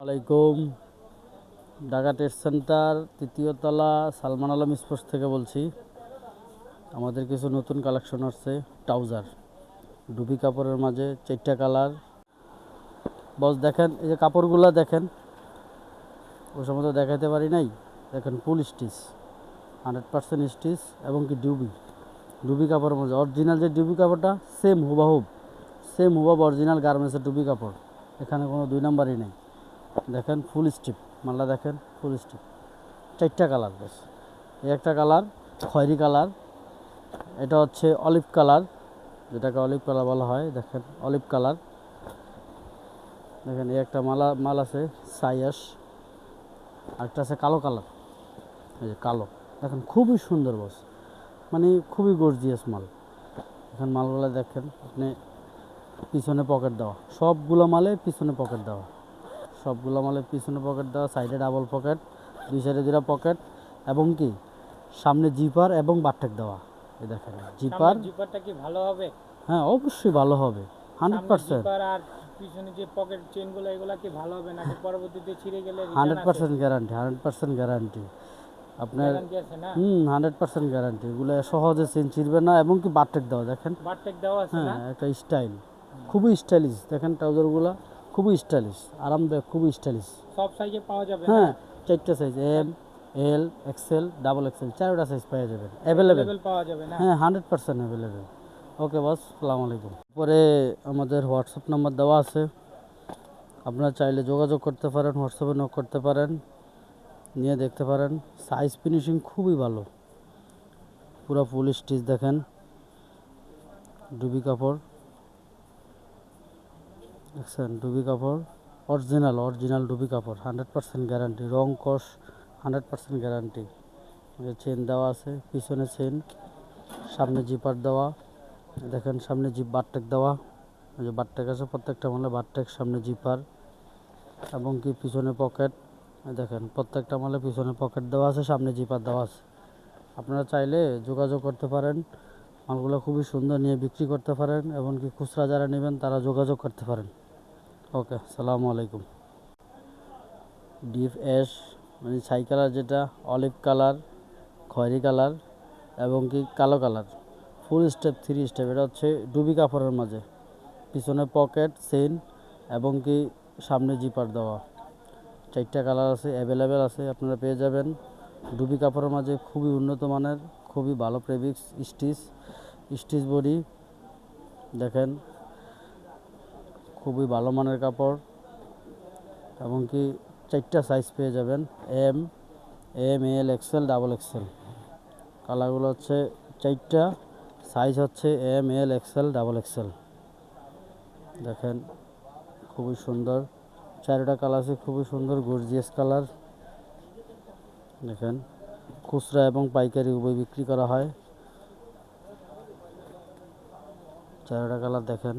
আলাইকুম। Dhaka test centre, তৃতীয় তলা, সালমান আলম স্পোর্টস থেকে বলছি। আমাদের কিছু নতুন কালেকশন আসছে, ট্রাউজার। ডুবি কাপড়ের মাঝে চারটা কালার। বস, দেখেন, এই যে কাপড়গুলো দেখেন। ওই সময় দেখাতে পারি নাই। দেখেন, full stitch, hundred percent stitch এবং কি ডুবি। ডুবি কাপড়ের মধ্যে অরিজিনাল যে ডুবি কাপড়টা, সেম হুবাহুব। সেম হুবাব অরিজিনাল গার্মেন্টসের ডুবি কাপড়। এখানে কোনো দুই নাম্বারই নেই। দেখেন ফুল স্টিপ মাল্লা দেখেন ফুল স্টিপ চারটা কালার বেশ। এই একটা কালার খয়েরি কালার এটা হচ্ছে অলিভ কালার যেটাকে অলিভ কালার বলা হয়, দেখেন অলিভ কালার দেখেন এই একটা মালা, মাল আছে সাইয়াস, আরেকটা আছে কালো কালার এই যে কালো, দেখেন খুবই সুন্দর বস মানে খুবই গর্জিয়াস মাল। এখন মালগুলো দেখেন আপনি পিছনে পকেট দেওয়া। সবগুলো মালে পিছনে পকেট দেওয়া। সবগুলো মালে পিছনে পকেট দেওয়া সাইডে ডাবল পকেট দুই সাইডে দুটা পকেট এবং কি? সামনে জিপার এবং বারটেক দেওয়া। এই দেখেন জিপার জিপারটা কি ভালো হবে? হ্যাঁ অবশ্যই ভালো হবে হান্ড্রেড পার্সেন্ট আর পিছনে যে পকেট চেনগুলো এগুলো কি ভালো হবে নাকি পরবর্তীতে ছিঁড়ে গেলে hundred percent guarantee hundred percent guarantee আপনার হুম হান্ড্রেড পার্সেন্ট গ্যারান্টি এগুলো সহজে চেন ছিঁড়বে না এবং কি বারটেক দেওয়া দেখেন। বারটেক দেওয়া আছে হ্যাঁ একটা স্টাইল খুবই স্টাইলিশ দেখেন ট্রাউজারগুলো খুবই স্টাইলিশ আরামদায়ক খুবই স্টাইলিশ সব সাইজে পাওয়া যাবে হ্যাঁ? চারটা size M L XL double XL চারটা সাইজ পাওয়া যাবে অ্যাভেলেবেল পাওয়া যাবে না? হ্যাঁ hundred percent available okay boss সালাম আলাইকুম। পরে আমাদের হোয়াটসঅ্যাপ নাম্বার দেওয়া আছে। আপনারা চাইলে যোগাযোগ করতে পারেন হোয়াটসঅ্যাপে নক করতে পারেন নিয়ে দেখতে পারেন। সাইজ ফিনিশিং খুবই ভালো। পুরো ফুল স্টিচ দেখেন। ডুবি কাপড়। দেখছেন, ডুবি কাপড় অরিজিনাল অরিজিনাল ডুবি কাপড় হান্ড্রেড পার্সেন্ট গ্যারান্টি রং কস হান্ড্রেড পার্সেন্ট গ্যারান্টি চেন দেওয়া আছে, পিছনে চেন সামনে জিপার দেওয়া, দেখেন সামনে জিপ বারটেক দেওয়া। ওই যে বারটেক আছে, প্রত্যেকটা মালে বারটেক সামনে জিপার এবং কি পিছনে পকেট দেখেন, প্রত্যেকটা মালে পিছনে পকেট দেওয়া আছে, সামনে জিপার দেওয়া আছে। আপনারা চাইলে যোগাযোগ করতে পারেন, মালগুলো খুবই সুন্দর নিয়ে বিক্রি করতে পারেন, এবং কি খুচরা যারা নেবেন, তারা যোগাযোগ করতে পারেন। ওকে সালামু আলাইকুম। ডিপ অ্যাশ মানে ছাই কালার যেটা, অলিভ কালার, খয়েরি কালার এবং কি কালো colour. Full step, three step, এটা হচ্ছে ডুবি কাপড়ের মাঝে। পিছনে পকেট চেন এবং কি সামনে জিপার দেওয়া। চারটা কালার আছে, অ্যাভেলেবেল আছে, আপনারা পেয়ে যাবেন। ডুবি কাপড়ের মাঝে খুবই উন্নত মানের, খুবই ভালো প্রেবিক্স স্টিচ স্টিচ বডি, দেখেন। খুবই ভালো মানের কাপড় এবং কি চারটা সাইজ পেয়ে যাবেন। M M L XL double XL কালারগুলো হচ্ছে চারটা সাইজ হচ্ছে M L XL double XL দেখেন, খুবই সুন্দর। চারটা কালার আছে, খুবই সুন্দর গর্জিয়াস কালার দেখেন, খুচরা এবং পাইকারি উভয় বিক্রি করা হয়। চারটা কালার দেখেন।